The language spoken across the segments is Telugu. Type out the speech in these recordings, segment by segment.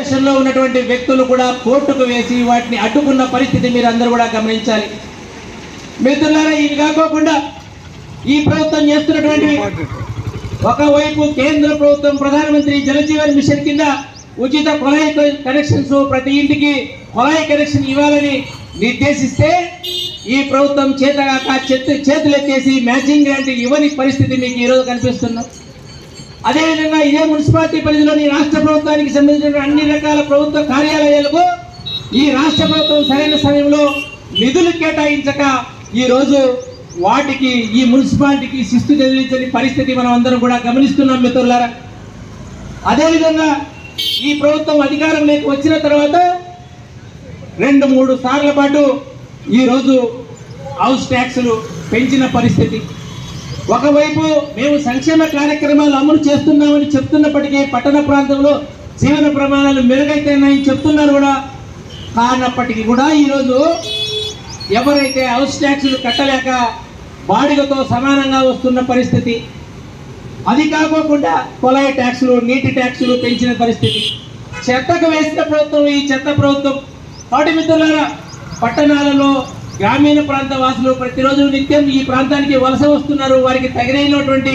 దేశంలో ఉన్నటువంటి వ్యక్తులు కూడా కోర్టుకు వేసి వాటిని అడ్డుకున్న పరిస్థితి మీరు అందరూ కూడా గమనించాలి. మిత్రులారా ఇవి కాకోకుండా ఈ ప్రభుత్వం చేస్తున్నటువంటి ఒకవైపు కేంద్ర ప్రభుత్వం ప్రధానమంత్రి జలజీవన్ మిషన్ కింద ఉచిత కొలాయి కనెక్షన్స్ ప్రతి ఇంటికి కొలాయి కనెక్షన్ ఇవ్వాలని నిర్దేశిస్తే ఈ ప్రభుత్వం చేతగాక చేతులు చేతులెత్తేసి మ్యాచింగ్ గ్రాంట్ ఇవ్వని పరిస్థితి మీకు ఈరోజు కనిపిస్తున్నాం అదేవిధంగా ఇదే మున్సిపాలిటీ పరిధిలోని రాష్ట్ర ప్రభుత్వానికి సంబంధించిన అన్ని రకాల ప్రభుత్వ కార్యాలయాలకు ఈ రాష్ట్ర ప్రభుత్వం సరైన సమయంలో నిధులు కేటాయించక ఈరోజు వాటికి ఈ మున్సిపాలిటీకి శిస్తు చెల్లించని పరిస్థితి మనం అందరం కూడా గమనిస్తున్నాం మిత్రులారా. అదేవిధంగా ఈ ప్రభుత్వం అధికారంలోకి వచ్చిన తర్వాత రెండు మూడు సార్ల పాటు ఈరోజు హౌస్ ట్యాక్సులు పెంచిన పరిస్థితి. ఒకవైపు మేము సంక్షేమ కార్యక్రమాలు అమలు చేస్తున్నామని చెప్తున్నప్పటికీ పట్టణ ప్రాంతంలో జీవన ప్రమాణాలు మెరుగైతున్నాయని చెప్తున్నారు కూడా. కానప్పటికీ కూడా ఈరోజు ఎవరైతే హౌస్ ట్యాక్సులు కట్టలేక బాడిగతో సమానంగా వస్తున్న పరిస్థితి అది కాకోకుండా కొలాయి ట్యాక్సులు నీటి ట్యాక్సులు పెంచిన పరిస్థితి. చెత్తకు వేసిన ప్రభుత్వం ఈ చెత్త ప్రభుత్వం. కాబట్టి మిత్రులారా పట్టణాలలో గ్రామీణ ప్రాంత వాసులు ప్రతిరోజు నిత్యం ఈ ప్రాంతానికి వలస వస్తున్నారు. వారికి తగినటువంటి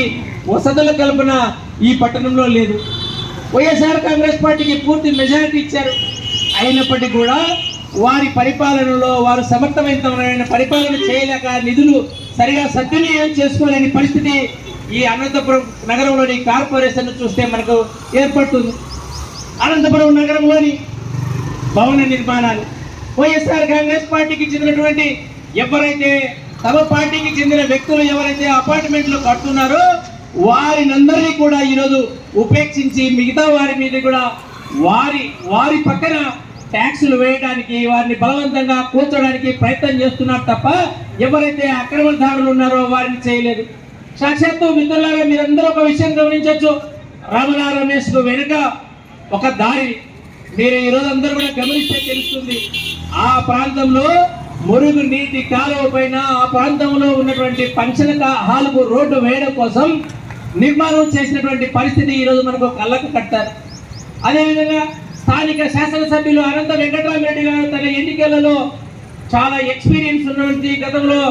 వసతుల కల్పన ఈ పట్టణంలో లేదు. వైఎస్ఆర్ కాంగ్రెస్ పార్టీకి పూర్తి మెజారిటీ ఇచ్చారు. అయినప్పటికీ కూడా వారి పరిపాలనలో వారు సమర్థవంతమైన పరిపాలన చేయలేక నిధులు సరిగా సద్వినియోగం చేసుకోలేని పరిస్థితి ఈ అనంతపురం నగరంలోని కార్పొరేషన్ చూస్తే మనకు ఏర్పడుతుంది. అనంతపురం నగరంలోని భవన నిర్మాణాలు వైఎస్ఆర్ కాంగ్రెస్ పార్టీకి చెందినటువంటి ఎవరైతే తమ పార్టీకి చెందిన వ్యక్తులు ఎవరైతే అపార్ట్మెంట్లు కడుతున్నారో వారినందరినీ కూడా ఈరోజు ఉపేక్షించి మిగతా వారి మీద కూడా వారి వారి పక్కన ట్యాక్సులు వేయడానికి వారిని బలవంతంగా కూర్చోడానికి ప్రయత్నం చేస్తున్నారు తప్ప ఎవరైతే అక్రమదారులు ఉన్నారో వారిని చేయలేదు. సాక్షాత్తు మిత్రులారా మీరందరూ ఒక విషయం గమనించవచ్చు. రమణ రమేష్ వెనుక ఒక దారి. మీరు ఈ రోజు అందరూ కూడా గమనిస్తే తెలుస్తుంది. ఆ ప్రాంతంలో మురుగు నీటి కాలువ పైన ఆ ప్రాంతంలో ఉన్నటువంటి ఫంక్షన్ కా- హాలుకు రోడ్డు వేయడం కోసం నిర్మాణం చేసినటువంటి పరిస్థితి ఈరోజు మనకు కళ్ళకు కట్టారు. అదేవిధంగా స్థానిక శాసనసభ్యులు అనంత వెంకటరామరెడ్డి గారు తన ఎన్నికలలో చాలా ఎక్స్పీరియన్స్ ఉన్నటువంటి గతంలో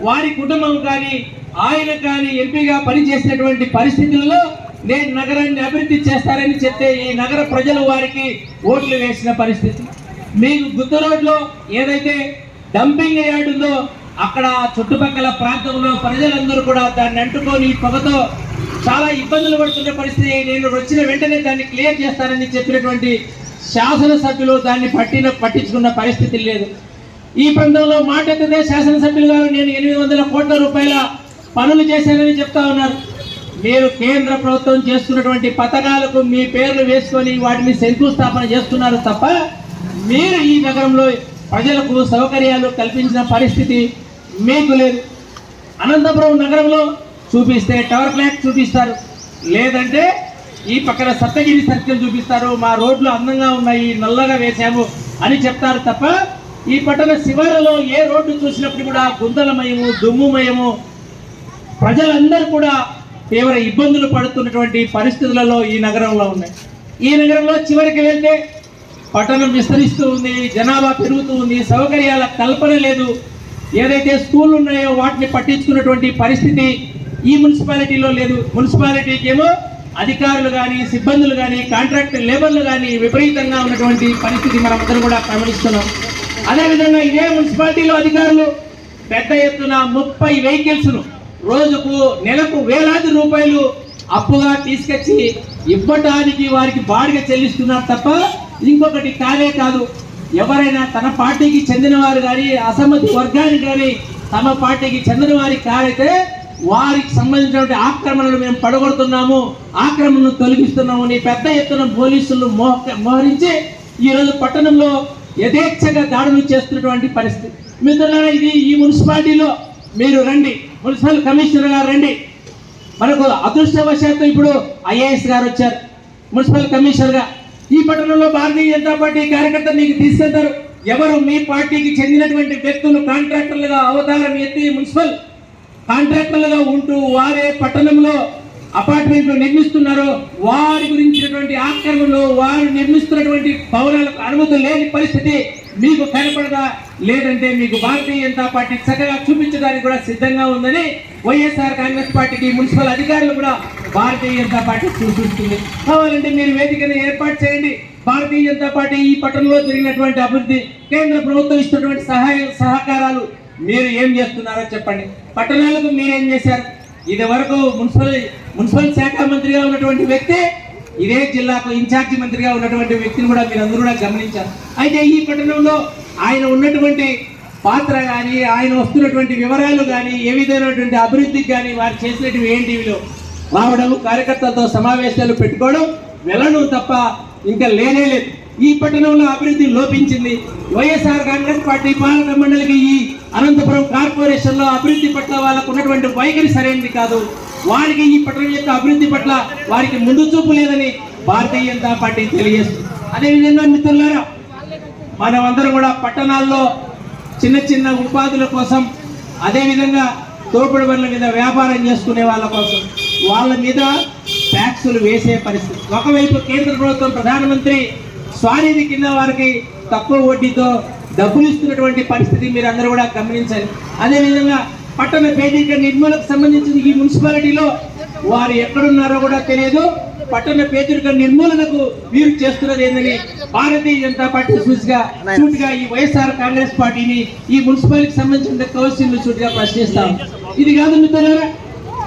వారి కుటుంబం కానీ ఆయన కానీ ఎంపీగా పనిచేసినటువంటి పరిస్థితులలో నేను నగరాన్ని అభివృద్ధి చేస్తారని చెప్తే ఈ నగర ప్రజలు వారికి ఓట్లు వేసిన పరిస్థితి. మీకు గుత్త రోడ్లో ఏదైతే డంపింగ్ యార్డ్ ఉందో అక్కడ చుట్టుపక్కల ప్రాంతంలో ప్రజలందరూ కూడా దాన్ని అంటుకొని పొగతో చాలా ఇబ్బందులు పడుతున్న పరిస్థితి. నేను వచ్చిన వెంటనే దాన్ని క్లియర్ చేస్తానని చెప్పినటువంటి శాసనసభ్యులు దాన్ని పట్టిన పట్టించుకున్న పరిస్థితి లేదు. ఈ ప్రాంతంలో మాట ఎత్తితే శాసనసభ్యులు గారు నేను ఎనిమిది వందల కోట్ల రూపాయల పనులు చేశానని చెప్తా ఉన్నారు. మీరు కేంద్ర ప్రభుత్వం చేస్తున్నటువంటి పథకాలకు మీ పేర్లు వేసుకొని వాటిని శంకుస్థాపన చేస్తున్నారు తప్ప మీరు ఈ నగరంలో ప్రజలకు సౌకర్యాలు కల్పించిన పరిస్థితి మీకు లేదు. అనంతపురం నగరంలో చూపిస్తే టవర్ క్లాక్ చూపిస్తారు. లేదంటే ఈ పక్కన సప్తగిరి సర్కిల్ చూపిస్తారు. మా రోడ్లు అందంగా ఉన్నాయి నల్లగా వేశాము అని చెప్తారు తప్ప ఈ పట్టణ శివారులో ఏ రోడ్డు చూసినప్పుడు కూడా గుంతలమయము దుమ్ముమయము ప్రజలందరూ కూడా తీవ్ర ఇబ్బందులు పడుతున్నటువంటి పరిస్థితులలో ఈ నగరంలో ఉన్నాయి. ఈ నగరంలో చివరికి వెళ్తే పట్టణం విస్తరిస్తూ ఉంది జనాభా పెరుగుతూ ఉంది సౌకర్యాల కల్పన లేదు. ఏదైతే స్కూళ్ళు ఉన్నాయో వాటిని పట్టించుకున్నటువంటి పరిస్థితి ఈ మున్సిపాలిటీలో లేదు. మున్సిపాలిటీకి ఏమో అధికారులు కానీ సిబ్బందులు కానీ కాంట్రాక్ట్ లేబర్లు కానీ విపరీతంగా ఉన్నటువంటి పరిస్థితి మనం అందరూ కూడా గమనిస్తున్నాం. అదేవిధంగా ఇదే మున్సిపాలిటీలో అధికారులు పెద్ద ఎత్తున ముప్పై వెహికల్స్ను రోజుకు నెలకు వేలాది రూపాయలు అప్పుగా తీసుకొచ్చి ఇవ్వటానికి వారికి బాడిగ చెల్లిస్తున్నారు తప్ప ఇంకొకటి కానే కాదు ఎవరైనా తన పార్టీకి చెందిన వారు కానీ అసమ్మతి వర్గానికి కానీ తమ పార్టీకి చెందిన వారికి కారైతే వారికి సంబంధించినటువంటి ఆక్రమణలు మేము పడగొడుతున్నాము ఆక్రమణను తొలగిస్తున్నాము అని పెద్ద ఎత్తున పోలీసులు మోహ మోహరించి ఈరోజు పట్టణంలో యథేచ్ఛగా దాడులు చేస్తున్నటువంటి పరిస్థితి. మిత్రులారా ఇది ఈ మున్సిపాలిటీలో మీరు రండి మున్సిపల్ కమిషనర్ గారు రండి. మనకు అదృష్టవశాత్తు ఇప్పుడు ఐఏఎస్ గారు వచ్చారు. మున్సిపల్ కమిషనర్గా ఈ పట్టణంలో భారతీయ జనతా పార్టీ కార్యకర్త మీకు తీసుకెళ్తారు. ఎవరు మీ పార్టీకి చెందినటువంటి వ్యక్తులు కాంట్రాక్టర్లుగా అవతారం ఎత్తి మున్సిపల్ కాంట్రాక్టర్లుగా ఉంటూ వారే పట్టణంలో అపార్ట్మెంట్లు నిర్మిస్తున్నారో. వారి గురించినటువంటి ఆక్రమణలు వారు నిర్మిస్తున్నటువంటి భవనాలకు అనుమతులు లేని పరిస్థితి మీకు కనపడదా? లేదంటే మీకు భారతీయ జనతా పార్టీ చక్కగా చూపించడానికి కూడా సిద్ధంగా ఉందని వైఎస్ఆర్ కాంగ్రెస్ పార్టీకి మున్సిపల్ అధికారులు కూడా భారతీయ జనతా పార్టీ సూచిస్తుంది. కావాలంటే మీరు వేదికను ఏర్పాటు చేయండి. భారతీయ జనతా పార్టీ ఈ పట్టణంలో జరిగినటువంటి అభివృద్ధి కేంద్ర ప్రభుత్వం ఇస్తున్నటువంటి సహాయ సహకారాలు మీరు ఏం చేస్తున్నారో చెప్పండి. పట్టణాలకు మీరేం చేశారు? ఇది వరకు మున్సిపల్ మున్సిపల్ శాఖ మంత్రిగా ఉన్నటువంటి వ్యక్తి ఇదే జిల్లాకు ఇన్ఛార్జి మంత్రిగా ఉన్నటువంటి వ్యక్తిని కూడా మీరు అందరూ కూడా గమనించారు. అయితే ఈ పట్టణంలో ఆయన ఉన్నటువంటి పాత్ర కానీ ఆయన వస్తున్నటువంటి వివరాలు కానీ ఏ విధమైనటువంటి అభివృద్ధికి కానీ వారు చేసినటువంటి ఏంటివిలో రావడం కార్యకర్తలతో సమావేశాలు పెట్టుకోవడం వెళ్ళడం తప్ప ఇంకా లేనే లేదు. ఈ పట్టణంలో అభివృద్ధి లోపించింది. వైఎస్ఆర్ కాంగ్రెస్ పార్టీ పాలక మండలికి ఈ అనంతపురం కార్పొరేషన్లో అభివృద్ధి పట్ల వాళ్ళకు ఉన్నటువంటి వైఖరి సరైనది కాదు. వారికి ఈ పట్టణం యొక్క అభివృద్ధి పట్ల వారికి ముందు చూపు లేదని భారతీయ జనతా పార్టీ తెలియజేస్తుంది. అదేవిధంగా మిత్రులారా మనమందరం కూడా పట్టణాల్లో చిన్న చిన్న ఉపాధుల కోసం అదేవిధంగా తోపుడు బండ్ల మీద వ్యాపారం చేసుకునే వాళ్ళ కోసం వాళ్ళ మీద ట్యాక్సులు వేసే పరిస్థితి. ఒకవైపు కేంద్ర ప్రభుత్వం ప్రధానమంత్రి స్వానిధి కింద వారికి తక్కువ వడ్డీతో డబ్బులు ఇస్తున్నటువంటి పరిస్థితి మీరు అందరూ కూడా గమనించాలి అదేవిధంగా పట్టణ పేదరిక నిర్మూలకు సంబంధించిన ఈ మున్సిపాలిటీలో వారు ఎక్కడున్నారో కూడా తెలియదు. పట్టణ పేదరిక నిర్మూలనకు మీరు చేస్తున్నది ఏందని భారతీయ జనతా పార్టీ సూచిగా సూటిగా ఈ వైఎస్ఆర్ కాంగ్రెస్ పార్టీని ఈ మున్సిపాలిటీకి సంబంధించిన కౌన్సిల్ సూటిగా ప్రశ్నిస్తాం. ఇది కాదు మిత్రులారా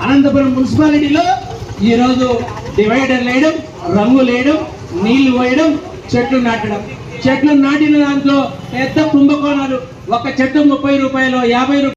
అనంతపురం మున్సిపాలిటీలో ఈ రోజు డివైడర్ వేయడం రంగు వేయడం నీళ్ళు పోయడం చెట్లు నాటడం. చెట్లు నాటిన దాంట్లో పెద్ద కుంభకోణాలు. ఒక చెట్టు ముప్పై రూపాయలు యాభై రూపాయలు